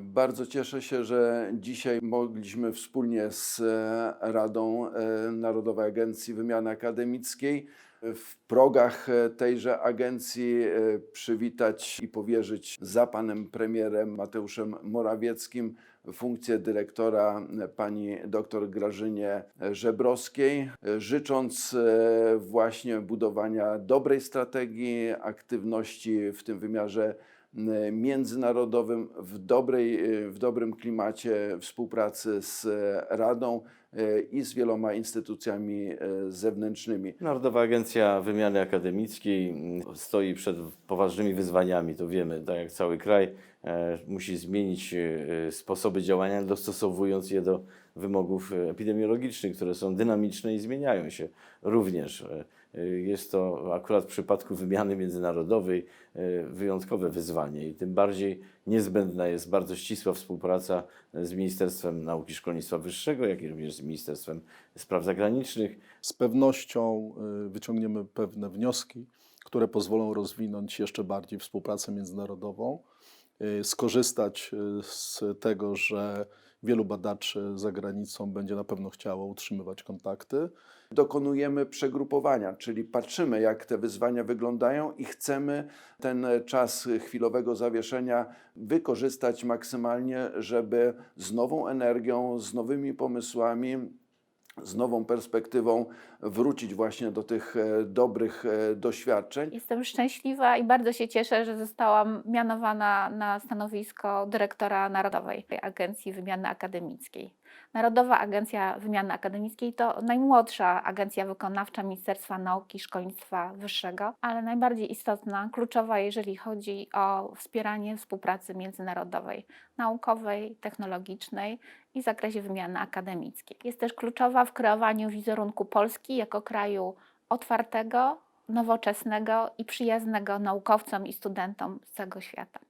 Bardzo cieszę się, że dzisiaj mogliśmy wspólnie z e, Radą e, Narodowej Agencji Wymiany Akademickiej w progach e, tejże agencji e, przywitać i powierzyć za panem premierem Mateuszem Morawieckim funkcję dyrektora e, pani dr Grażynie Żebrowskiej, e, życząc e, właśnie budowania dobrej strategii, aktywności w tym wymiarze międzynarodowym w, dobrej, e, w dobrym klimacie współpracy z e, Radą. e, i z wieloma instytucjami e, zewnętrznymi. Narodowa Agencja Wymiany Akademickiej mm, stoi przed poważnymi wyzwaniami, to wiemy, tak jak cały kraj e, musi zmienić e, sposoby działania, dostosowując je do wymogów epidemiologicznych, które są dynamiczne i zmieniają się również. Jest to akurat w przypadku wymiany międzynarodowej wyjątkowe wyzwanie i tym bardziej niezbędna jest bardzo ścisła współpraca z Ministerstwem Nauki i Szkolnictwa Wyższego, jak i również z Ministerstwem Spraw Zagranicznych. Z pewnością y, wyciągniemy pewne wnioski, które pozwolą rozwinąć jeszcze bardziej współpracę międzynarodową, skorzystać y, z tego, że wielu badaczy za granicą będzie na pewno chciało utrzymywać kontakty. dokonujemy przegrupowania, czyli patrzymy, jak te wyzwania wyglądają i chcemy ten czas chwilowego zawieszenia wykorzystać maksymalnie, żeby z nową energią, z nowymi pomysłami, z nową perspektywą wrócić właśnie do tych e, dobrych e, doświadczeń. Jestem szczęśliwa i bardzo się cieszę, że zostałam mianowana na stanowisko dyrektora Narodowej Agencji Wymiany Akademickiej. Narodowa Agencja Wymiany Akademickiej to najmłodsza agencja wykonawcza Ministerstwa Nauki i Szkolnictwa Wyższego, ale najbardziej istotna, kluczowa, jeżeli chodzi o wspieranie współpracy międzynarodowej, naukowej, technologicznej i w zakresie wymiany akademickiej. Jest też kluczowa w kreowaniu wizerunku Polski jako kraju otwartego, nowoczesnego i przyjaznego naukowcom i studentom z całego świata.